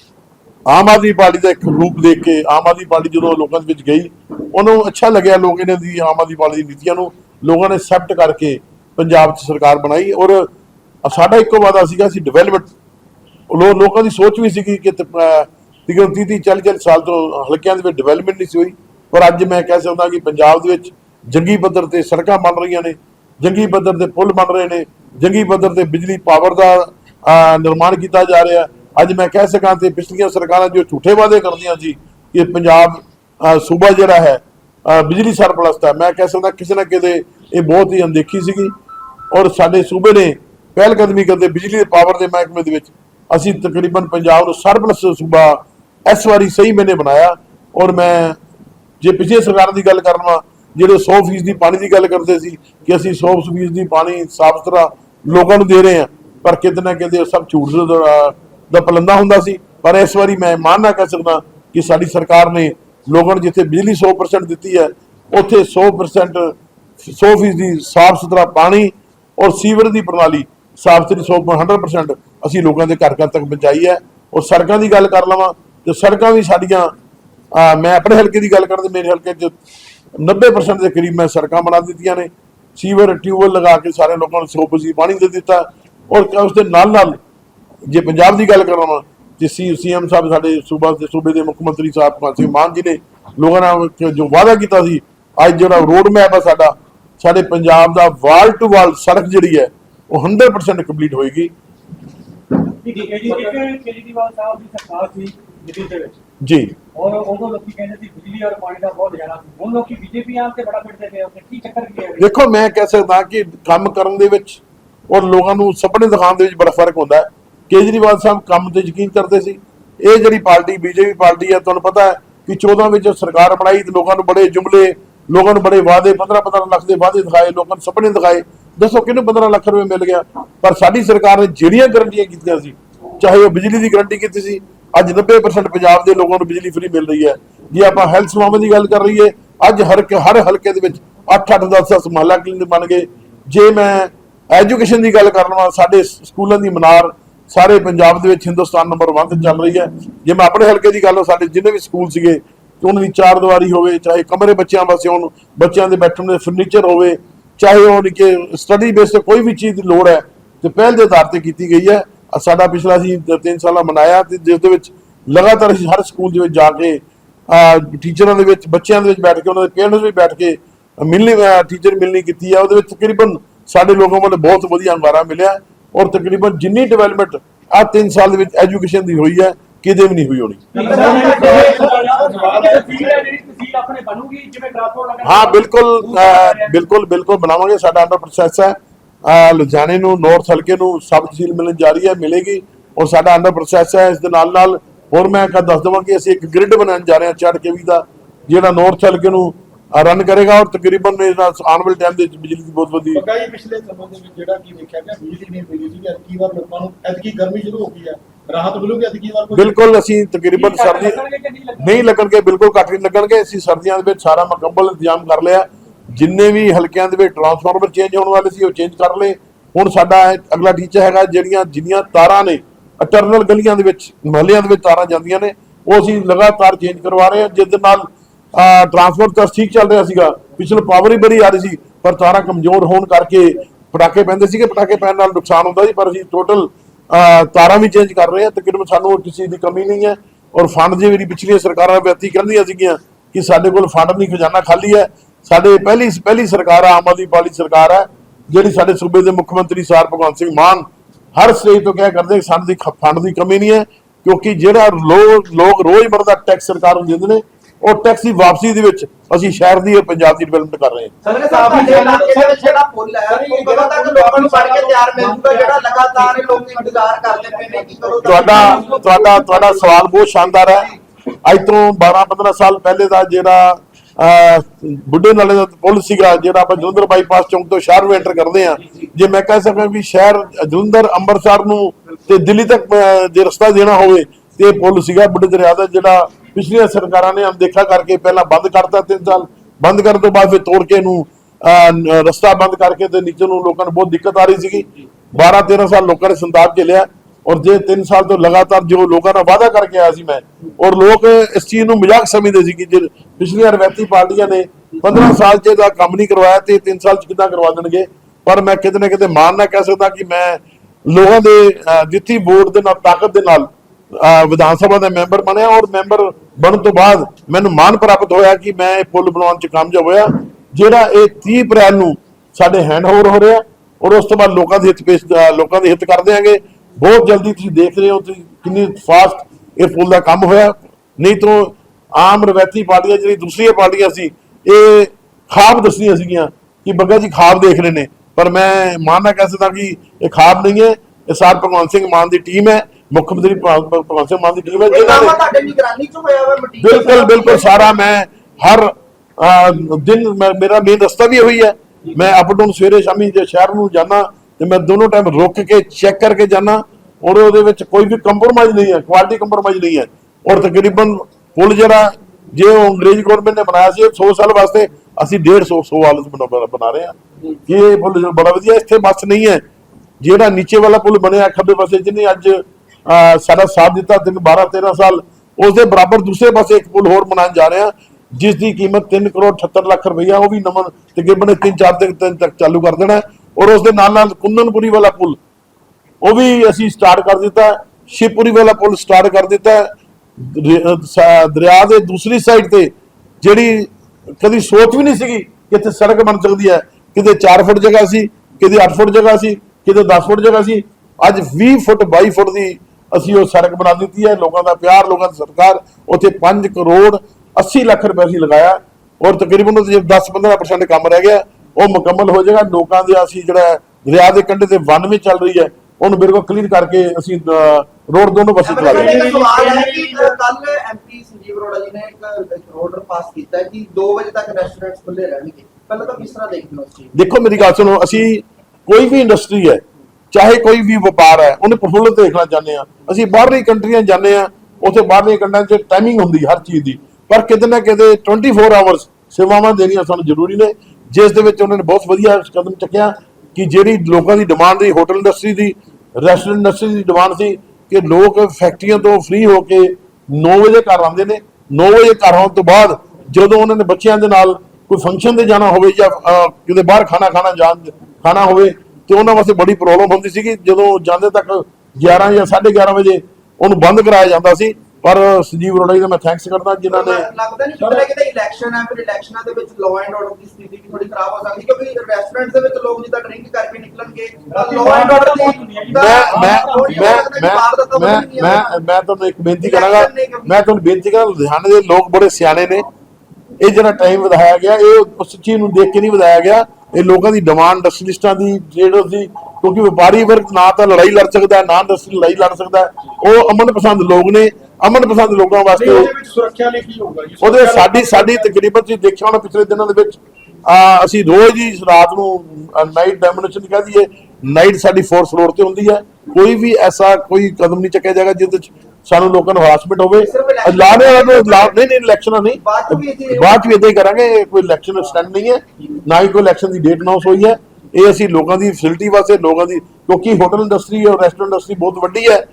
ਆਮ ਆਦਮੀ ਪਾਰਟੀ ਦਾ ਇੱਕ ਰੂਪ ਦੇਖ ਕੇ ਆਮ ਆਦਮੀ ਪਾਰਟੀ ਜਦੋਂ ਲੋਕਾਂ ਦੇ ਵਿੱਚ ਗਈ ਉਹਨੂੰ ਅੱਛਾ ਲੱਗਿਆ ਲੋਕ ਇਹਨਾਂ ਦੀ ਆਮ ਆਦਮੀ ਪਾਰਟੀ ਦੀ ਨੀਤੀਆਂ ਨੂੰ। ਲੋਕਾਂ ਨੇ ਐਕਸੈਪਟ ਕਰਕੇ ਪੰਜਾਬ 'ਚ ਸਰਕਾਰ ਬਣਾਈ ਔਰ ਸਾਡਾ ਇੱਕੋ ਵਾਦਾ ਸੀਗਾ ਸੀ ਡਿਵੈਲਪਮੈਂਟ ਲੋਕਾਂ ਦੀ ਸੋਚ ਵੀ ਸੀਗੀ ਕਿ ਤ- ਅਹ, ਤਕਰੀਬਨ 30 40 40 ਸਾਲ ਤੋਂ ਹਲਕਿਆਂ ਦੇ ਵਿੱਚ ਡਿਵੈਲਪਮੈਂਟ ਨਹੀਂ ਸੀ ਹੋਈ। ਪਰ ਅੱਜ ਮੈਂ ਕਹਿ ਸਕਦਾ ਕਿ ਪੰਜਾਬ ਦੇ ਵਿੱਚ ਜੰਗੀ ਪੱਧਰ ਤੇ ਸੜਕਾਂ ਬਣ ਰਹੀਆਂ ਨੇ, ਜੰਗੀ ਪੱਧਰ ਤੇ ਪੁਲ ਬਣ ਰਹੇ ਨੇ, ਜੰਗੀ ਪੱਧਰ ਤੇ ਬਿਜਲੀ ਪਾਵਰ ਦਾ ਨਿਰਮਾਣ ਕੀਤਾ ਜਾ ਰਿਹਾ। ਅੱਜ ਮੈਂ ਕਹਿ ਸਕਾਂ ਤੇ ਪਿਛਲੀਆਂ ਸਰਕਾਰਾਂ ਜੋ ਝੂਠੇ ਵਾਅਦੇ ਕਰਦੀਆਂ ਸੀ ਕਿ ਪੰਜਾਬ ਸੂਬਾ ਜਿਹੜਾ ਹੈ ਬਿਜਲੀ ਸਰਪਲਸ ਦਾ ਮੈਂ ਕਹਿ ਸਕਦਾ ਕਿਸੇ ਨਾ ਕਿਤੇ ਇਹ ਬਹੁਤ ਹੀ ਅਣਦੇਖੀ ਸੀਗੀ। ਔਰ ਸਾਡੇ ਸੂਬੇ ਨੇ ਪਹਿਲ ਕਦਮੀ ਕਰਦੇ ਬਿਜਲੀ ਦੇ ਪਾਵਰ ਦੇ ਮਹਿਕਮੇ ਦੇ ਵਿੱਚ ਅਸੀਂ ਤਕਰੀਬਨ ਪੰਜਾਬ ਨੂੰ ਸਰਪਲਸ ਸੂਬਾ ਇਸ ਵਾਰੀ ਸਹੀ ਮੈਨੇ ਬਣਾਇਆ। ਔਰ ਮੈਂ ਜੇ ਪਿਛਲੇ ਸਰਕਾਰ ਦੀ ਗੱਲ ਕਰਨਾ ਜਿਹੜੇ 100% ਦੀ ਪਾਣੀ ਦੀ ਗੱਲ ਕਰਦੇ ਸੀ ਕਿ ਅਸੀਂ 100% ਦੀ ਪਾਣੀ ਸਾਫ਼ ਸੁਥਰਾ ਲੋਕਾਂ ਨੂੰ ਦੇ ਰਹੇ ਹਾਂ, ਪਰ ਕਿਤੇ ਨਾ ਕਿਤੇ ਸਭ ਝੂਠ ਦਾ ਦਾ ਪਲੰਦਾ ਹੁੰਦਾ ਸੀ। ਪਰ ਇਸ ਵਾਰੀ ਮੈਂ ਮਾਨ ਨਾ ਕਰ ਸਕਦਾ ਕਿ ਸਾਡੀ ਸਰਕਾਰ ਨੇ ਲੋਕਾਂ ਨੂੰ ਜਿੱਥੇ ਬਿਜਲੀ 100% ਦਿੱਤੀ ਹੈ, ਉੱਥੇ 100% 100% ਦੀ ਸਾਫ਼ ਸੁਥਰਾ ਪਾਣੀ ਔਰ ਸੀਵਰ ਦੀ ਪ੍ਰਣਾਲੀ ਸਾਫ਼ ਸੁਥਰੀ 100% ਅਸੀਂ ਲੋਕਾਂ ਦੇ ਘਰ ਘਰ ਤੱਕ ਪਹੁੰਚਾਈ ਹੈ। ਔਰ ਸੜਕਾਂ ਦੀ ਗੱਲ ਕਰ ਲਵਾਂ ਤੇ ਸੜਕਾਂ ਵੀ ਸਾਡੀਆਂ ਮੈਂ ਆਪਣੇ ਹਲਕੇ ਦੀ ਗੱਲ ਕਰਾਂ ਤੇ ਮੇਰੇ ਹਲਕੇ 'ਚ 90% ਦੇ ਕਰੀਬ ਮੈਂ ਸੜਕਾਂ ਬਣਾ ਦਿੱਤੀਆਂ ਨੇ। ਸੀਵਰ, ਟਿਊਬਵੈਲ ਲਗਾ ਕੇ ਸਾਰੇ ਲੋਕਾਂ ਨੂੰ 100% ਪਾਣੀ ਦੇ ਦਿੱਤਾ। ਔਰ ਉਸ ਦੇ ਨਾਲ ਨਾਲ ਜੇ ਪੰਜਾਬ ਦੀ ਗੱਲ ਕਰਾਂ ਤੇ ਸੀ ਸੀਐਮ ਸਾਹਿਬ ਸਾਡੇ ਸੂਬਾ ਦੇ ਸੂਬੇ ਦੇ ਮੁੱਖ ਮੰਤਰੀ ਸਾਹਿਬ ਸਿੰਘ ਮਾਨ ਜੀ ਨੇ ਲੋਕਾਂ ਨਾਲ ਜੋ ਵਾਅਦਾ ਕੀਤਾ ਸੀ ਅੱਜ ਜਿਹੜਾ ਰੋਡ ਮੈਪ ਹੈ ਸਾਡਾ ਸਾਡੇ ਪੰਜਾਬ ਦਾ ਵਾਲ ਟੂ ਵਾਲ ਸੜਕ ਜਿਹੜੀ ਹੈ ਉਹ 100% ਕੰਪਲੀਟ ਹੋਏਗੀ। ਠੀਕ ਹੈ ਜੀ ਇੱਕ ਕੇਜਰੀਵਾਲ ਸਾਹਿਬ ਦੀ ਸਰਕਾਰ ਸੀ ਦਿੱਲੀ ਦੇ ਵਿੱਚ। ਜੀ। ਔਰ ਉਦੋਂ ਲੋਕੀ ਕਹਿੰਦੇ ਸੀ ਬਿਜਲੀ ਔਰ ਪਾਣੀ ਦਾ ਬਹੁਤ ਜ਼ਿਆਦਾ ਸੀ। ਹੁਣ ਲੋਕੀ ਬੀਜੇਪੀ ਆਮ ਤੇ ਬੜਾ ਫਿਰਦੇ ਪਏ ਉੱਥੇ ਕੀ ਚੱਕਰ ਕੀ ਹੈ? ਦੇਖੋ ਮੈਂ ਕਹਿ ਸਕਦਾ ਕਿ ਕੰਮ ਕਰਨ ਦੇ ਵਿੱਚ ਔਰ ਲੋਕਾਂ ਨੂੰ ਸੁਪਨੇ ਦਿਖਾਉਣ ਦੇ ਵਿੱਚ ਬੜਾ ਫ਼ਰਕ ਹੁੰਦਾ ਹੈ। ਕੇਜਰੀਵਾਲ ਸਾਹਿਬ ਕੰਮ ਤੇ ਯਕੀਨ ਕਰਦੇ ਸੀ। ਇਹ ਜਿਹੜੀ ਪਾਰਟੀ, ਬੀਜੇਪੀ ਪਾਰਟੀ ਹੈ ਤੁਹਾਨੂੰ ਪਤਾ ਹੈ ਕਿ 14 ਵਿੱਚ ਸਰਕਾਰ ਬਣਾਈ ਤੇ ਲੋਕਾਂ ਨੂੰ ਬੜੇ ਜੁਮਲੇ, ਲੋਕਾਂ ਨੂੰ ਬੜੇ ਵਾਅਦੇ 15 15 ਲੱਖ ਦੇ ਵਾਅਦੇ ਦਿਖਾਏ, ਲੋਕਾਂ ਨੂੰ ਸੁਪਨੇ ਦਿਖਾਏ। ਦੱਸੋ ਕਿਹਨੂੰ 15 ਲੱਖ ਰੁਪਏ ਮਿਲ ਗਿਆ? ਪਰ ਸਾਡੀ ਸਰਕਾਰ ਨੇ ਜਿਹੜੀਆਂ ਗਰੰਟੀਆਂ ਕੀਤੀਆਂ ਸੀ, ਚਾਹੇ ਉਹ ਬਿਜਲੀ ਦੀ ਗਰੰਟੀ ਕੀਤੀ ਸੀ, ਅੱਜ 90% ਪੰਜਾਬ ਦੇ ਲੋਕਾਂ ਨੂੰ ਬਿਜਲੀ ਫ੍ਰੀ ਮਿਲ ਰਹੀ ਹੈ। ਜੇ ਆਪਾਂ ਹੈਲਥ ਸੇਵਾਵਾਂ ਦੀ ਗੱਲ ਕਰ ਰਹੀਏ ਅੱਜ ਹਰ ਹਰ ਹਲਕੇ ਦੇ ਵਿੱਚ 8-8 10-10 ਮਹੱਲਾ ਕਲੀਨਿਕ ਬਣ ਗਏ। ਜੇ ਮੈਂ ਐਜੂਕੇਸ਼ਨ ਦੀ ਗੱਲ ਕਰ ਲਵਾਂ, ਸਾਡੇ ਸਕੂਲਾਂ ਦੀ ਮਨਾਰ ਸਾਰੇ ਪੰਜਾਬ ਦੇ ਵਿੱਚ ਹਿੰਦੁਸਤਾਨ ਨੰਬਰ 1 ਤੇ ਚੱਲ ਰਹੀ ਹੈ। ਜੇ ਮੈਂ ਆਪਣੇ ਹਲਕੇ ਦੀ ਗੱਲ ਸਾਡੇ ਜਿੰਨੇ ਵੀ ਸਕੂਲ ਸੀਗੇ ਉਹਨਾਂ ਦੀ ਚਾਰ ਦੀਵਾਰੀ ਹੋਵੇ, ਚਾਹੇ ਕਮਰੇ ਬੱਚਿਆਂ ਵਾਸਤੇ ਹੋਣ, ਬੱਚਿਆਂ ਦੇ ਬੈਠਣ ਦੇ ਫਰਨੀਚਰ ਹੋਵੇ, ਚਾਹੇ ਉਹ ਕਿ ਸਟੱਡੀ ਬੇਸ ਤੇ ਕੋਈ ਵੀ ਚੀਜ਼ ਦੀ ਲੋੜ ਹੈ, ਤੇ ਪਹਿਲ ਦੇ ਆਧਾਰ ਤੇ ਕੀਤੀ ਗਈ ਹੈ। ਸਾਡਾ ਪਿਛਲਾ ਸੀ 3 ਸਾਲਾ ਮਨਾਇਆ, ਤੇ ਜਿਸ ਦੇ ਵਿੱਚ ਲਗਾਤਾਰ ਅਸੀਂ ਹਰ ਸਕੂਲ ਦੇ ਵਿੱਚ ਜਾ ਕੇ ਟੀਚਰਾਂ ਦੇ ਵਿੱਚ, ਬੱਚਿਆਂ ਦੇ ਵਿੱਚ ਬੈਠ ਕੇ, ਉਹਨਾਂ ਦੇ ਪੇਰੈਂਟਸ ਵੀ ਬੈਠ ਕੇ ਮਿਲਣੀ ਟੀਚਰ ਮਿਲਣੀ ਕੀਤੀ ਹੈ। ਉਹਦੇ ਵਿੱਚ ਤਕਰੀਬਨ ਸਾਡੇ ਲੋਕਾਂ ਵੱਲੋਂ ਬਹੁਤ ਵਧੀਆ ਅੰਗਾਰਾ ਮਿਲਿਆ। ਔਰ ਤਕਰੀਬਨ ਜਿੰਨੀ ਡਿਵੈਲਪਮੈਂਟ ਆ 3 ਸਾਲ ਦੇ ਵਿੱਚ ਐਜੂਕੇਸ਼ਨ ਦੀ ਹੋਈ ਹੈ, ਕਿਤੇ ਵੀ ਨਹੀਂ ਹੋਈ ਹੋਣੀ। ਹਾਂ, ਬਿਲਕੁਲ ਬਿਲਕੁਲ ਬਿਲਕੁਲ ਬਣਾਵਾਂਗੇ, ਸਾਡਾ ਅੰਡਰ ਪ੍ਰੋਸੈਸ ਹੈ। ਲੁਧਿਆਣੇ ਨੂੰ ਨਾਰਥ ਹਲਕੇ ਨੂੰ ਸਬ ਤਹਿਸੀਲ ਮਿਲਣ ਜਾ ਰਹੀ ਹੈ, ਮਿਲੇਗੀ। ਔਰ ਸਾਡਾ ਅੰਡਰ ਪ੍ਰੋਸੈਸ ਹੈ, ਇਸ ਦੇ ਨਾਲ ਨਾਲ ਹੋਰ ਮੈਂ ਕਹ ਦੱਸ ਦਵਾਂ ਕਿ ਅਸੀਂ ਇੱਕ ਗ੍ਰਿਡ ਬਣਾਉਣ ਜਾ ਰਹੇ ਹਾਂ ਚੜ ਕੇ ਵੀ ਦਾ, ਜਿਹੜਾ ਨਾਰਥ ਹਲਕੇ ਨੂੰ ਰਨ ਕਰੇਗਾ ਔਰ ਤਕਰੀਬਨ ਇਸ ਨਾਲ ਆਉਣ ਵਾਲੇ ਟਾਈਮ ਦੇ ਵਿੱਚ ਬਿਜਲੀ ਦੀ ਬਹੁਤ ਵਧੀ ਪੱਕਾ ਜੀ ਪਿਛਲੇ ਸਮੇਂ ਦੇ ਵਿੱਚ ਜਿਹੜਾ ਕੀ ਵੇਖਿਆ ਗਿਆ ਬਿਜਲੀ ਨਹੀਂ ਮਿਲੀ ਸੀ ਐਤਕੀ ਵਾਰ ਲੋਕਾਂ ਨੂੰ ਐਤਕੀ ਗਰਮੀ ਸ਼ੁਰੂ ਹੋ ਗਈ ਹੈ ਰਾਹਤ ਮਿਲੂਗੀ ਐਤਕੀ ਵਾਰ ਕੋਈ? ਬਿਲਕੁਲ ਅਸੀਂ ਤਕਰੀਬਨ ਕੀ ਸਰਦੀ ਕਿ ਨਹੀਂ ਲੱਗਣਗੇ? ਬਿਲਕੁਲ ਘੱਟ ਨਹੀਂ ਲੱਗਣਗੇ। ਅਸੀਂ ਸਰਦੀਆਂ ਦੇ ਵਿੱਚ ਸਾਰਾ ਮੁਕੰਮਲ ਇੰਤਜ਼ਾਮ ਕਰ ਲਿਆ। ਜਿੰਨੇ ਵੀ ਹਲਕਿਆਂ ਦੇ ਵਿੱਚ ਟਰਾਂਸਫਾਰਮਰ ਚੇਂਜ ਹੋਣ ਵਾਲੇ ਸੀ ਉਹ ਚੇਂਜ ਕਰ ਲਏ। ਹੁਣ ਸਾਡਾ ਇਹ ਅਗਲਾ ਟੀਚਾ ਹੈਗਾ ਜਿਹੜੀਆਂ ਜਿੰਨੀਆਂ ਤਾਰਾਂ ਨੇ ਅਟਰਨਲ ਗਲੀਆਂ ਦੇ ਵਿੱਚ ਮਹੱਲਿਆਂ ਦੇ ਵਿੱਚ ਤਾਰਾਂ ਜਾਂਦੀਆਂ ਨੇ ਉਹ ਅਸੀਂ ਲਗਾਤਾਰ ਚੇਂਜ ਕਰਵਾ ਰਹੇ ਹਾਂ ਜਿਸ ਦੇ ਨਾਲ ਟਰਾਂਸਪੋਰਟ ਤਾਂ ਠੀਕ ਚੱਲ ਰਿਹਾ ਸੀਗਾ। ਪਿਛਲੇ ਪਾਵਰ ਹੀ ਬੜੀ ਆ ਰਹੀ ਸੀ ਪਰ ਤਾਰਾਂ ਕਮਜ਼ੋਰ ਹੋਣ ਕਰਕੇ ਪਟਾਕੇ ਪੈਂਦੇ ਸੀਗੇ। ਪਟਾਕੇ ਪੈਣ ਨਾਲ ਨੁਕਸਾਨ ਹੁੰਦਾ ਸੀ ਪਰ ਅਸੀਂ ਟੋਟਲ ਤਾਰਾਂ ਵੀ ਚੇਂਜ ਕਰ ਰਹੇ ਆ ਤਕਰੀਬਨ ਸਾਨੂੰ ਕਿਸੇ ਚੀਜ਼ ਦੀ ਕਮੀ ਨਹੀਂ ਹੈ। ਔਰ ਫੰਡ ਦੀ ਜਿਹੜੀ ਪਿਛਲੀਆਂ ਸਰਕਾਰਾਂ ਵਿਅਕਤੀ ਕਰਦੀਆਂ ਸੀਗੀਆਂ ਕਿ ਸਾਡੇ ਕੋਲ ਫੰਡ ਨਹੀਂ ਖਜ਼ਾਨਾ ਖਾਲੀ ਹੈ। ਸਾਡੇ ਪਹਿਲੀ ਪਹਿਲੀ ਸਰਕਾਰ ਆ, ਆਮ ਆਦਮੀ ਪਾਰਟੀ ਸਰਕਾਰ ਹੈ ਜਿਹੜੀ ਸਾਡੇ ਸੂਬੇ ਦੇ ਮੁੱਖ ਮੰਤਰੀ ਸਰ ਭਗਵੰਤ ਸਿੰਘ ਮਾਨ ਹਰ ਸਟੇਜ ਤੋਂ ਕਹਿ ਕਰਦੇ ਸਾਡੇ ਸਾਨੂੰ ਦੀ ਫੰਡ ਦੀ ਕਮੀ ਨਹੀਂ ਹੈ। ਕਿਉਂਕਿ ਜਿਹੜਾ ਲੋਕ ਲੋਕ ਰੋਜ਼ਮਰ ਦਾ ਟੈਕਸ ਸਰਕਾਰ ਨੂੰ ਦਿੰਦੇ ਨੇ ਉਹ ਟੈਕਸ ਦੀ ਵਾਪਸੀ ਦੇ ਵਿੱਚ ਅਸੀਂ ਸ਼ਹਿਰ ਦੀ ਔਰ ਪੰਜਾਬ ਦੀ ਡਿਵੈਲਪਮੈਂਟ ਕਰ ਰਹੇ ਹਾਂ। ਸੰਗਤ ਸਾਹਿਬ ਦੇ ਇਲਾਕੇ ਦੇ ਵਿੱਚ ਜਿਹੜਾ ਪੁੱਲ ਹੈ। ਉਹ ਕਦੋਂ ਤੱਕ ਲੋਕਾਂ ਨੂੰ ਫੜ ਕੇ ਤਿਆਰ ਮਿਲ ਜੂਗਾ ਜਿਹੜਾ ਲਗਾਤਾਰ ਇਹ ਲੋਕ ਇੰਤਜ਼ਾਰ ਕਰਦੇ ਪਏ ਨੇ ਕਿ ਕਦੋਂ ਤੁਹਾਡਾ ਤੁਹਾਡਾ ਤੁਹਾਡਾ ਸਵਾਲ ਬਹੁਤ ਸ਼ਾਨਦਾਰ ਹੈ। ਅੱਜ ਤੋਂ 12 15 ਸਾਲ ਪਹਿਲੇ ਦਾ ਜਿਹੜਾ ਬੁੱਢੇ ਨਾਲੇ ਦਾ ਪੁਲ ਸੀਗਾ ਜਿਹੜਾ ਆਪਾਂ ਜਲੰਧਰ ਬਾਈਪਾਸ ਚੌਂਕ ਤੋਂ ਸ਼ਹਿਰ ਨੂੰ ਐਂਟਰ ਕਰਦੇ ਆ ਜੇ ਮੈਂ ਕਹਿ ਸਕਾਂ ਵੀ ਸ਼ਹਿਰ ਜਲੰਧਰ ਅੰਮ੍ਰਿਤਸਰ ਨੂੰ ਤੇ ਦਿੱਲੀ ਤੱਕ ਜੇ ਰਸਤਾ ਦੇਣਾ ਹੋਵੇ ਤੇ ਇਹ ਪੁਲ ਸੀਗਾ ਬੁੱਢੇ ਦਰਿਆ ਦਾ ਜਿਹੜਾ ਪਿਛਲੀਆਂ ਸਰਕਾਰਾਂ ਨੇ ਅਣਦੇਖਾ ਕਰਕੇ ਪਹਿਲਾਂ ਬੰਦ ਕਰਤਾ ਤਿੰਨ ਸਾਲ ਬੰਦ ਕਰਨ ਤੋਂ ਬਾਅਦ ਫਿਰ ਤੋੜ ਕੇ ਇਹਨੂੰ ਰਸਤਾ ਬੰਦ ਕਰਕੇ ਤੇ ਨੀਚੇ ਨੂੰ ਲੋਕਾਂ ਨੂੰ ਬਹੁਤ ਦਿੱਕਤ ਆ ਰਹੀ ਸੀਗੀ। 12 13 ਸਾਲ ਲੋਕਾਂ ਨੇ ਸੰਤਾਪ ਝੇਲਿਆ ਔਰ ਜੇ 3 ਸਾਲ ਤੋਂ ਲਗਾਤਾਰ ਜੋ ਲੋਕਾਂ ਨਾਲ ਵਾਅਦਾ ਕਰਕੇ ਆਇਆ ਸੀ ਮੈਂ ਔਰ ਲੋਕ ਇਸ ਚੀਜ਼ ਨੂੰ ਮਜ਼ਾਕ ਸਮਝਦੇ ਸੀ ਕਿ ਜੇ ਪਿਛਲੀਆਂ ਰਵੈਤੀ ਪਾਰਟੀਆਂ ਨੇ 15 ਸਾਲ ਚ ਇਹਦਾ ਕੰਮ ਨਹੀਂ ਕਰਵਾਇਆ ਤੇ 3 ਸਾਲ ਚ ਕਿੱਦਾਂ ਕਰਵਾ ਦੇਣਗੇ? ਪਰ ਮੈਂ ਕਿਤੇ ਨਾ ਕਿਤੇ ਮਾਣ ਨਾ ਕਹਿ ਸਕਦਾ ਕਿ ਮੈਂ ਲੋਕਾਂ ਦੇ ਅਹ, ਦਿੱਤੀ ਵੋਟ ਦੇ ਨਾਲ ਤਾਕਤ ਦੇ ਨਾਲ ਵਿਧਾਨ ਸਭਾ ਦਾ ਮੈਂਬਰ ਬਣਿਆ ਔਰ ਮੈਂਬਰ ਬਣਨ ਤੋਂ ਬਾਅਦ ਮੈਨੂੰ ਮਾਣ ਪ੍ਰਾਪਤ ਹੋਇਆ ਕਿ ਮੈਂ ਇਹ ਪੁਲ ਬਣਾਉਣ ਚ ਕਾਮਯਾਬ ਹੋਇਆ। ਜਿਹੜਾ ਇਹ 30 ਅਪ੍ਰੈਲ ਨੂੰ ਸਾਡੇ ਹੈਂਡ ਓਵਰ ਹੋ ਰਿਹਾ ਔਰ ਉਸ ਤੋਂ ਬਾਅਦ ਲੋਕਾਂ ਦੇ ਹਿੱਤ ਪੇਸ਼ ਲੋਕਾਂ ਦੇ ਹਿੱਤ ਕਰ ਦਿਆਂਗੇ। ਬਹੁਤ ਜਲਦੀ ਤੁਸੀਂ ਦੇਖ ਰਹੇ ਹੋ ਤੁਸੀਂ ਕਿੰਨੀ ਫਾਸਟ ਇਹ ਪੁਲ ਦਾ ਕੰਮ ਹੋਇਆ। ਨਹੀਂ ਤਾਂ ਆਮ ਰਵਾਇਤੀ ਪਾਰਟੀਆਂ ਜਿਹੜੀ ਦੂਸਰੀਆਂ ਪਾਰਟੀਆਂ ਸੀ, ਇਹ ਖਾਬ ਦੱਸਦੀਆਂ ਸੀਗੀਆਂ ਕਿ ਬੱਗਾ ਜੀ ਖਾਬ ਦੇਖ ਰਹੇ ਨੇ। ਪਰ ਮੈਂ ਮਾਨਣਾ ਕਹਿ ਸਕਦਾ ਕਿ ਇਹ ਖਾਬ ਨਹੀਂ ਹੈ। ਇਹ ਸਾਰ ਭਗਵੰਤ ਸਿੰਘ ਮਾਨ ਦੀ ਟੀਮ ਹੈ। ਮੁੱਖ ਮੰਤਰੀ ਭਗਵ- ਭਗਵੰਤ ਸਿੰਘ ਮਾਨ ਦੀ ਟੀਮ ਹੈ ਜਿਨ੍ਹਾਂ ਨੇ ਤੁਹਾਡੇ ਨਿਗਰਾਨੀ ਚ ਹੋਇਆ ਵਾ ਮਟੀਰੀਅਲ ਬਿਲਕੁਲ ਬਿਲਕੁਲ ਸਾਰਾ ਮੈਂ ਹਰ ਦਿਨ ਮੇਰਾ ਮੇਨ ਰਸਤਾ ਵੀ ਹੋਈ ਹੈ ਮੈਂ ਅਪ ਡਾਊਨ ਸਵੇਰੇ ਸ਼ਾਮੀ ਜੇ ਸ਼ਹਿਰ ਨੂੰ ਜਾਣਾ ਤੇ ਮੈਂ ਦੋਨੋਂ ਟਾਈਮ ਰੁਕ ਕੇ ਚੈੱਕ ਕਰਕੇ ਜਾਣਾ ਔਰ ਉਹਦੇ ਵਿੱਚ ਕੋਈ ਵੀ ਕੰਪਰੋਮਾਈਜ਼ ਨਹੀਂ ਹੈ ਕੁਆਲਿਟੀ ਕੰਪਰੋਮਾਈਜ਼ ਨਹੀਂ ਹੈ। ਔਰ ਤਕਰੀਬਨ ਪੁਲ ਜਿਹੜਾ ਜੇ ਉਹ ਅੰਗਰੇਜ਼ ਗਵਰਨਮੈਂਟ ਨੇ ਬਣਾਇਆ ਸੀ 100 ਸਾਲ ਵਾਸਤੇ ਅਸੀਂ 150 100 ਵਾਲ ਬਣਾ ਰਹੇ ਹਾਂ। ਇਹ ਪੁਲ ਬੜਾ ਵਧੀਆ ਇੱਥੇ ਬਸ ਨਹੀਂ ਹੈ। ਜਿਹੜਾ ਨੀਚੇ ਵਾਲਾ ਪੁਲ ਬਣਿਆ ਖੱਬੇ ਪਾਸੇ ਜਿਹਨੇ ਅੱਜ ਸਾਡਾ ਸਾਥ ਦਿੱਤਾ ਤਿੰਨ 12 13 ਸਾਲ। ਉਸ ਦੇ ਬਰਾਬਰ ਦੂਸਰੇ ਪਾਸੇ ਇੱਕ ਪੁਲ ਹੋਰ ਬਣਾਉਣ ਜਾ ਰਹੇ ਹਾਂ ਜਿਸ ਦੀ ਕੀਮਤ 3 ਕਰੋੜ 78 ਲੱਖ ਰੁਪਈਆ, ਉਹ ਵੀ ਨਵਾਂ ਤਕਰੀਬਨ 3-4 ਦਿਨ ਦਿਨ ਤੱਕ ਚਾਲੂ ਕਰ ਦੇਣਾ ਔਰ ਉਸ ਦੇ ਨਾਲ ਨਾਲ ਕੁੰਦਨਪੁਰੀ ਵਾਲਾ ਪੁਲ, ਉਹ ਵੀ ਅਸੀਂ ਸਟਾਰਟ ਕਰ ਦਿੱਤਾ ਹੈ। ਸ਼ਿਵਪੁਰੀ ਵਾਲਾ ਪੁਲ ਸਟਾਰਟ ਕਰ ਦਿੱਤਾ ਦਰਿਆ ਦੇ ਦੂਸਰੀ ਸਾਈਡ ਤੇ ਜਿਹੜੀ ਕਦੀ ਸੋਚ ਵੀ ਨਹੀਂ ਸੀਗੀ ਕਿ ਇੱਥੇ ਸੜਕ ਬਣ ਸਕਦੀ ਹੈ। ਕਿਤੇ 4 ਫੁੱਟ ਜਗ੍ਹਾ ਸੀ, ਕਿਤੇ 8 ਫੁੱਟ ਜਗ੍ਹਾ ਸੀ, ਕਿਤੇ 10 ਫੁੱਟ ਜਗ੍ਹਾ ਸੀ। ਅੱਜ 20 ਫੁੱਟ 22 ਫੁੱਟ ਦੀ ਅਸੀਂ ਉਹ ਸੜਕ ਬਣਾ ਦਿੱਤੀ ਹੈ ਲੋਕਾਂ ਦਾ ਪਿਆਰ ਲੋਕਾਂ ਦੀ ਸਰਕਾਰ ਉੱਥੇ 5 ਕਰੋੜ 80 ਲੱਖ ਰੁਪਏ ਅਸੀਂ ਲਗਾਇਆ। ਔਰ ਤਕਰੀਬਨ ਉਹਦੇ 10-15% ਕੰਮ ਰਹਿ ਗਿਆ। ਉਹ ਮੁਕੰਮਲ ਹੋ ਜਾਏਗਾ। ਲੋਕਾਂ ਦੇ ਅਸੀਂ ਜਿਹੜਾ ਦਰਿਆ ਦੇ ਕੰਢੇ ਤੇ ਵਨ ਵੀ ਚੱਲ ਰਹੀ ਹੈ। ਉਹਨੂੰ ਬਿਲਕੁਲ ਕਲੀਅਰ ਕਰਕੇ ਅਸੀਂ ਰੋਡ ਦੋਨੋਂ ਪਾਸੇ ਚਲਾ ਦੇਵਾਂਗੇ ਇੱਕ ਸਵਾਲ ਹੈ ਕਿ ਕੱਲ ਐਮਪੀ ਸੰਜੀਵ ਅਰੋੜਾ ਜੀ ਨੇ ਇੱਕ ਆਰਡਰ ਪਾਸ ਕੀਤਾ ਹੈ ਕਿ 2 ਵਜੇ ਤੱਕ ਰੈਸਟੋਰੈਂਟਸ ਖੁੱਲੇ ਰਹਿਣਗੇ? ਪਹਿਲਾਂ ਤਾਂ ਕਿਸ ਤਰ੍ਹਾਂ ਦੇਖਦੇ ਹੋ? ਦੇਖੋ ਮੇਰੀ ਗੱਲ ਸੁਣੋ। ਅਸੀਂ ਕੋਈ ਵੀ ਇੰਡਸਟਰੀ ਹੈ ਚਾਹੇ ਕੋਈ ਵੀ ਵਪਾਰ ਹੈ, ਉਹਨੇ ਪ੍ਰਫੁੱਲਤ ਦੇਖਣਾ ਚਾਹੁੰਦੇ ਆ ਅਸੀਂ ਬਾਹਰਲੀ ਕੰਟਰੀਆਂ ਜਾਂਦੇ ਆ ਉੱਥੇ ਬਾਹਰਲੀਆਂ ਕੰਟਰੀਆਂ 'ਚ ਟਾਈਮਿੰਗ ਹੁੰਦੀ ਹਰ ਚੀਜ਼ ਦੀ। ਪਰ ਕਿਤੇ ਨਾ ਕਿਤੇ 24 ਆਵਰਸ ਸੇਵਾਵਾਂ ਦੇਣੀਆਂ ਸਾਨੂੰ ਜ਼ਰੂਰੀ ਨੇ, ਜਿਸ ਦੇ ਵਿੱਚ ਉਹਨਾਂ ਨੇ ਬਹੁਤ ਵਧੀਆ ਕਦਮ ਚੱਕਿਆ ਕਿ ਜਿਹੜੀ ਲੋਕਾਂ ਦੀ ਡਿਮਾਂਡ ਸੀ ਹੋਟਲ ਇੰਡਸਟਰੀ ਦੀ ਰੈਸਟੋਰੈਂਟ ਇੰਡਸਟਰੀ ਦੀ ਡਿਮਾਂਡ ਸੀ ਕਿ ਲੋਕ ਫੈਕਟਰੀਆਂ ਤੋਂ ਫ੍ਰੀ ਹੋ ਕੇ 9 ਵਜੇ ਘਰ ਆਉਂਦੇ ਨੇ। 9 ਵਜੇ ਘਰ ਆਉਣ ਤੋਂ ਬਾਅਦ ਜਦੋਂ ਉਹਨਾਂ ਨੇ ਬੱਚਿਆਂ ਦੇ ਨਾਲ ਕੋਈ ਫੰਕਸ਼ਨ ਤੇ ਜਾਣਾ ਹੋਵੇ ਜਾਂ ਕਿਤੇ ਬਾਹਰ ਖਾਣਾ ਖਾਣਾ ਜਾਣ, ਖਾਣਾ ਹੋਵੇ ਤੇ ਉਹਨਾਂ ਵਾਸਤੇ ਬੜੀ ਪ੍ਰੋਬਲਮ ਹੁੰਦੀ ਸੀ ਕਿ ਜਦੋਂ ਜਾਂਦੇ ਤੱਕ 11 ਜਾਂ 11:30 ਵਜੇ ਉਹਨੂੰ ਬੰਦ ਕਰਾਇਆ ਜਾਂਦਾ ਸੀ। ਪਰ ਸੰਜੀਵ ਅਰੋੜਾ ਜੀ ਦਾ ਮੈਂ ਥੈਂਕਸ ਕਰਦਾ ਜਿਨ੍ਹਾਂ ਨੇ ਲੱਗਦਾ ਨਹੀਂ ਕਿਤੇ ਨਾ ਕਿਤੇ ਇਲੈਕਸ਼ਨ ਹੈ ਫਿਰ ਇਲੈਕਸ਼ਨਾਂ ਦੇ ਵਿੱਚ ਲਾਅ ਐਂਡ ਆਰਡਰ ਦੀ ਸਥਿਤੀ ਵੀ ਥੋੜੀ ਖਰਾਬ ਹੋ ਸਕਦੀ ਕਿਉਂਕਿ ਰੈਸਟੋਰੈਂਟ ਦੇ ਵਿੱਚ ਲੋਕ ਜਿੱਦਾਂ ਡਰਿੰਕ ਕਰਕੇ ਨਿਕਲਣਗੇ। ਲਾਅ ਐਂਡ ਆਰਡਰ ਦੀ ਮੈਂ ਮੈਂ ਮੈਂ ਮੈਂ ਮੈਂ ਮੈਂ ਮੈਂ ਤੁਹਾਨੂੰ ਇੱਕ ਬੇਨਤੀ ਕਰਾਂਗਾ ਮੈਂ ਤੁਹਾਨੂੰ ਬੇਨਤੀ ਕਰਾਂ ਲੁਧਿਆਣੇ ਦੇ ਲੋਕ ਬੜੇ ਸਿਆਣੇ ਨੇ। ਇਹ ਜਿਹੜਾ ਟਾਈਮ ਵਧਾਇਆ ਗਿਆ ਇਹ ਉਸ ਚੀਜ਼ ਨੂੰ ਦੇਖ ਕੇ ਨਹੀਂ ਵਧਾਇਆ ਗਿਆ। ਇਹ ਲੋਕਾਂ ਦੀ ਡਿਮਾਂਡ ਇੰਡਸਟਰੀਸਟਾਂ ਦੀ ਜਿਹੜਾ ਸੀ ਕਿਉਂਕਿ ਵਪਾਰੀ ਵਰਗ ਨਾ ਤਾਂ ਲੜਾਈ ਲੜ ਸਕਦਾ ਹੈ, ਨਾ ਇੰਡਸਟਰੀ ਲੜਾਈ ਲੜ ਸਕਦਾ ਹੈ। ਉਹ ਅਮਨ ਪਸੰਦ ਲੋਕ ਨੇ ਅਮਨ ਪਸੰਦ ਲੋਕਾਂ ਵਾਸਤੇ ਵਿੱਚ ਸੁਰੱਖਿਆ ਲਈ ਕੀ ਹੋਊਗਾ ਜੀ ਉਹਦੇ ਸਾਡੀ ਸਾਡੀ ਤਕਰੀਬਨ ਤੁਸੀਂ ਦੇਖਿਆ ਹੋਣਾ ਪਿਛਲੇ ਦਿਨਾਂ ਦੇ ਵਿੱਚ ਆ ਅਸੀਂ ਰੋਜ਼ ਹੀ ਰਾਤ ਨੂੰ ਨਾਈਟ ਡੈਮੋਨੇਸ਼ਨ ਕਹਿ ਦਈਏ ਨਾਈਟ ਸਾਡੀ ਫੋਰਸ ਰੋਡ ਤੇ ਹੁੰਦੀ ਹੈ ਕੋਈ ਵੀ ਐਸਾ ਕੋਈ ਕਦਮ ਨਹੀਂ ਚੱਕਿਆ ਜਾਏਗਾ ਜਿਹਦੇ ਚ ਸਾਨੂੰ ਲੋਕਾਂ ਨੂੰ ਹਰਾਸਮੈਂਟ ਹੋਵੇ। ਲਾਣੇ ਵਾਲਾ ਨੂੰ ਲਾ ਨਹੀਂ ਨਹੀਂ ਇਲੈਕਸ਼ਨ ਨਹੀਂ। ਬਾਅਦ ਵੀ ਵੀ ਇਦਾਂ ਹੀ ਕਰਾਂਗੇ ਕੋਈ ਇਲੈਕਸ਼ਨ ਸਟੈਂਡ ਨਹੀਂ ਹੈ ਨਾ ਹੀ ਕੋਈ ਇਲੈਕਸ਼ਨ ਦੀ ਡੇਟ ਅਨਾਉਂਸ ਹੋਈ ਹੈ। ਇਹ ਅਸੀਂ ਲੋਕਾਂ ਦੀ ਫੈਸਿਲਿਟੀ ਵਾਸਤੇ ਲੋਕਾਂ ਦੀ ਕਿਉਂਕਿ ਹੋਟਲ ਇੰਡਸਟਰੀ ਔਰ ਰੈਸਟੋਰੈਂਟ ਇੰਡਸਟਰੀ ਬਹੁਤ ਵੱਡੀ ਹੈ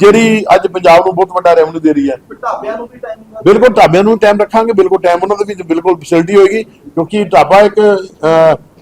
ਜਿਹੜੀ ਅੱਜ ਪੰਜਾਬ ਨੂੰ ਬਹੁਤ ਵੱਡਾ ਰੈਵਨਿਊ ਦੇ ਰਹੀ ਹੈ। ਫਿਰ ਢਾਬਿਆਂ ਨੂੰ ਵੀ ਟਾਈਮ ਬਿਲਕੁਲ ਢਾਬਿਆਂ ਨੂੰ ਟਾਈਮ ਰੱਖਾਂਗੇ ਬਿਲਕੁਲ ਟਾਈਮ ਉਹਨਾਂ ਦੇ ਵਿੱਚ ਬਿਲਕੁਲ ਫੈਸਿਲਿਟੀ ਹੋਏਗੀ ਕਿਉਂਕਿ ਢਾਬਾ ਇੱਕ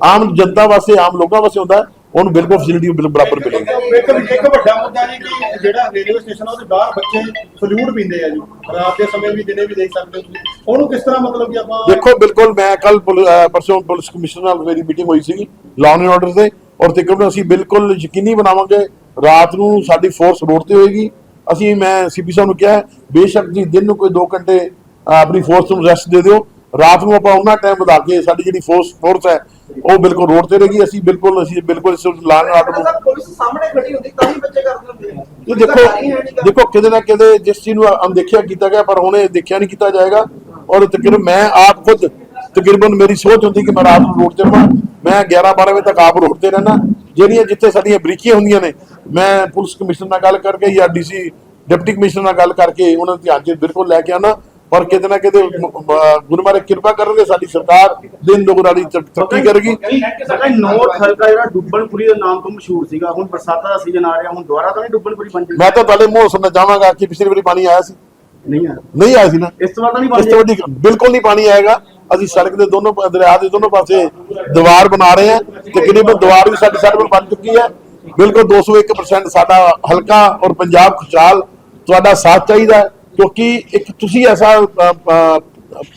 ਆਮ ਜਨਤਾ ਵਾਸਤੇ ਆਮ ਲੋਕਾਂ ਵਾਸਤੇ ਹੁੰਦਾ ਹੈ, ਉਹਨੂੰ ਬਿਲਕੁਲ ਫੈਸਿਲਿਟੀ ਬਿਲ ਬਰਾਬਰ ਮਿਲੇਗੀ। ਇੱਕ ਇੱਕ ਵੱਡਾ ਮੁੱਦਾ ਜੀ ਕਿ ਜਿਹੜਾ ਰੇਲਵੇ ਸਟੇਸ਼ਨ ਆ ਉਹਦੇ ਬਾਹਰ ਬੱਚੇ ਸਲੂਟ ਪੀਂਦੇ ਆ ਜੀ। ਰਾਤ ਦੇ ਸਮੇਂ ਵੀ ਦਿਨੇ ਵੀ ਦੇਖ ਸਕਦੇ ਹੋ ਤੁਸੀਂ। ਉਹਨੂੰ ਕਿਸ ਤਰ੍ਹਾਂ ਮਤਲਬ ਕਿ ਆਪਾਂ ਦੇਖੋ ਬਿਲਕੁਲ ਮੈਂ ਕੱਲ ਪਰਸੋਂ ਪੁਲਿਸ ਕਮਿਸ਼ਨਰ ਨਾਲ ਮੇਰੀ ਮੀਟਿੰਗ ਹੋਈ ਸੀਗੀ ਲਾਅ ਐਂਡ ਆਰਡਰ ਤੇ। ਔਰ ਤਕਰੀਬਨ ਅਸੀਂ ਬਿਲਕੁਲ ਯਕੀਨੀ ਬਣਾਵਾਂਗੇ ਰਾਤ ਨੂੰ ਸਾਡੀ ਫੋਰਸ ਰੋਡ ਤੇ ਹੋਏਗੀ। ਅਸੀਂ ਮੈਂ ਸੀਪੀ ਸਾਹਿਬ ਨੂੰ ਕਿਹਾ ਬੇਸ਼ੱਕ ਜੀ ਦਿਨ ਨੂੰ ਕੋਈ 2 ਘੰਟੇ ਆਪਣੀ ਫੋਰਸ ਨੂੰ ਰੈਸਟ ਦੇ ਦਿਓ। ਰਾਤ ਨੂੰ ਆਪਾਂ ਉਹਨਾਂ ਟਾਈਮ ਵਧਾ ਕੇ ਸਾਡੀ ਜਿਹੜੀ ਫੋਰਸ ਫੋਰਸ ਹੈ ਉਹ ਬਿਲਕੁਲ ਰੋਡ ਤੇ ਰਹੇਗੀ। ਅਸੀਂ ਬਿਲਕੁਲ ਅਸੀਂ ਬਿਲਕੁਲ ਇਸ ਐਂਡ ਆਰਡਰ ਨੂੰ ਪੁਲਿਸ ਸਾਹਮਣੇ ਖੜੀ ਹੁੰਦੀ ਤਾਂ ਹੀ ਬੱਚੇ ਕਰਦੇ ਹੁੰਦੇ ਦੇਖੋ ਦੇਖੋ ਕਿਤੇ ਨਾ ਕਿਤੇ ਜਿਸ ਚੀਜ਼ ਨੂੰ ਅਣਦੇਖਿਆ ਕੀਤਾ ਗਿਆ ਪਰ ਹੁਣ ਇਹ ਦੇਖਿਆ ਨਹੀਂ ਕੀਤਾ ਜਾਏਗਾ। ਔਰ ਤਕਰੀਬਨ ਮੈਂ ਆਪ ਖੁਦ ਤਕਰੀਬਨ ਮੇਰੀ ਸੋਚ ਹੁੰਦੀ ਕਿ ਮੈਂ ਰਾਤ ਨੂੰ ਰੋਡ ਤੇ ਰਹਾਂ ਮੈਂ 11 12 ਵਜੇ ਤੱਕ ਆਪ ਰੋਡ ਤੇ ਰਹਿਣਾ ਜਿਹੜੀਆਂ ਜਿੱਥੇ ਸਾਡੀਆਂ ਬਰੀਕੀਆਂ ਹੁੰਦੀਆਂ ਨੇ ਮੈਂ ਪੁਲਿਸ ਕਮਿਸ਼ਨਰ ਨਾਲ ਗੱਲ ਕਰਕੇ ਜਾਂ ਡੀਸੀ ਡਿਪਟੀ ਕਮਿਸ਼ਨਰ ਨਾਲ ਗੱਲ ਕਰਕੇ ਉਹਨਾਂ ਦੇ ਧਿਆਨ 'ਚ ਬਿਲਕੁਲ ਲੈ ਕੇ ਆਣਾ ਪਰ ਕਿਤੇ ਨਾ ਕਿਤੇ ਗੁਰੂ ਮਹਾਰਾਜ ਕਿਰਪਾ ਕਰਨਗੇ ਸਾਡੀ ਸਰਕਾਰ ਦਿਨ ਦੁਗਰਾੜੀ ਤਰੱਕੀ ਕਰੇਗੀ। ਸਾਡਾ ਨੋਟ ਹਲਕਾ ਜਿਹੜਾ ਡੁੱਬਣਪੁਰੀ ਦੇ ਨਾਮ ਤੋਂ ਮਸ਼ਹੂਰ ਸੀਗਾ ਹੁਣ ਬਰਸਾਤਾਂ ਦਾ ਸੀਜ਼ਨ ਆ ਰਿਹਾ ਹੁਣ ਦੁਬਾਰਾ ਤਾਂ ਨਹੀਂ ਡੁੱਬਣਪੁਰੀ ਬਣ ਜਾਏਗੀ ਮੈਂ ਤਾਂ ਤੁਹਾਡੇ ਮੂੰਹ ਸੁਣਨਾ ਚਾਹਾਂਗਾ ਕਿ ਪਿਛਲੀ ਵਾਰੀ ਪਾਣੀ ਆਇਆ ਸੀ। ਨਹੀਂ ਆ ਨਹੀਂ ਆਇਆ ਸੀ ਨਾ? ਇਸ ਬਾਅਦ ਤਾਂ ਨਹੀਂ ਇਸ ਬਿਲਕੁਲ ਨਹੀਂ ਪਾਣੀ ਆਏਗਾ। ਅਸੀਂ ਸੜਕ ਦੇ ਦੋਨੋਂ ਦਰਿਆ ਦੇ ਦੋਨੋਂ ਪਾਸੇ ਦੀਵਾਰ ਬਣਾ ਰਹੇ ਹਾਂ। ਤਕਰੀਬਨ ਦੀਵਾਰ ਵੀ ਸਾਡੀ ਸਾਡੇ ਕੋਲ ਬਣ ਚੁੱਕੀ ਹੈ। ਬਿਲਕੁਲ 201% ਸਾਡਾ ਹਲਕਾ ਔਰ ਪੰਜਾਬ ਖੁਸ਼ਹਾਲ ਤੁਹਾਡਾ ਸਾਥ ਚਾਹੀਦਾ ਹੈ, ਕਿਉਂਕਿ ਇੱਕ ਤੁਸੀਂ ਐਸਾ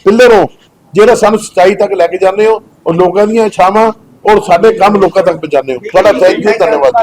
ਪਿੱਲਰ ਹੋ ਜਿਹੜਾ ਸਾਨੂੰ ਸੱਚਾਈ ਤੱਕ ਲੈ ਕੇ ਜਾਂਦੇ ਹੋ ਔਰ ਲੋਕਾਂ ਦੀਆਂ ਇਛਾਵਾਂ ਔਰ ਸਾਡੇ ਕੰਮ ਲੋਕਾਂ ਤੱਕ ਪਹੁੰਚਾਉਂਦੇ ਹੋ। ਤੁਹਾਡਾ ਥੈਂਕ ਯੂ ਧੰਨਵਾਦ